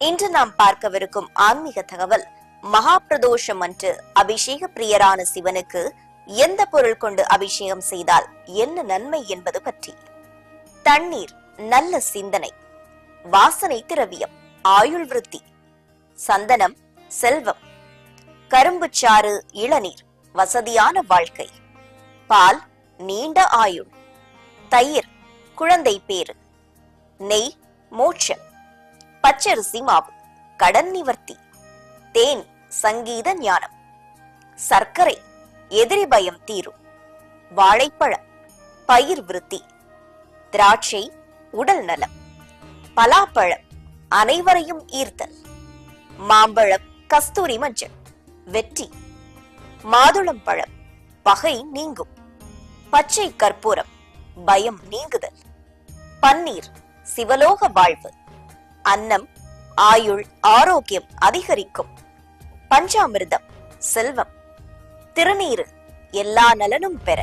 இன்று நாம் பார்க்கவிருக்கும் ஆன்மீக தகவல். மகா பிரதோஷம் அன்று அபிஷேக பிரியரான சிவனுக்கு எந்த பொருள் கொண்டு அபிஷேகம் செய்தால் என்ன நன்மை என்பது பற்றி. தண்ணீர் நல்ல சிந்தனை. வாசனை திரவியம் ஆயுள் விருத்தி. சந்தனம் செல்வம். கரும்புச்சாறு இளநீர் வசதியான வாழ்க்கை. பால் நீண்ட ஆயுள். தயிர் குழந்தை பேறு. நெய் மோட்சம். பச்சரிசி மாவு கடன் நிவர்த்தி. தேன் சங்கீத ஞானம். சர்க்கரை எதிரி பயம் தீரும். வாழைப்பழம் பயிர் விருத்தி. திராட்சை உடல் நலம். பலாப்பழம் அனைவரையும் ஈர்த்தல். மாம்பழம் கஸ்தூரி மஞ்சள். வெற்றி. மாதுளம் பழம் பகை நீங்கும். பச்சை கற்பூரம் பயம் நீங்குதல். பன்னீர் சிவலோக வாழ்வு. அன்னம் ஆயுள் ஆரோக்கியம் அதிகரிக்கும். பஞ்சாமிர்தம் செல்வம் திருநீரு எல்லா நலனும் பெற.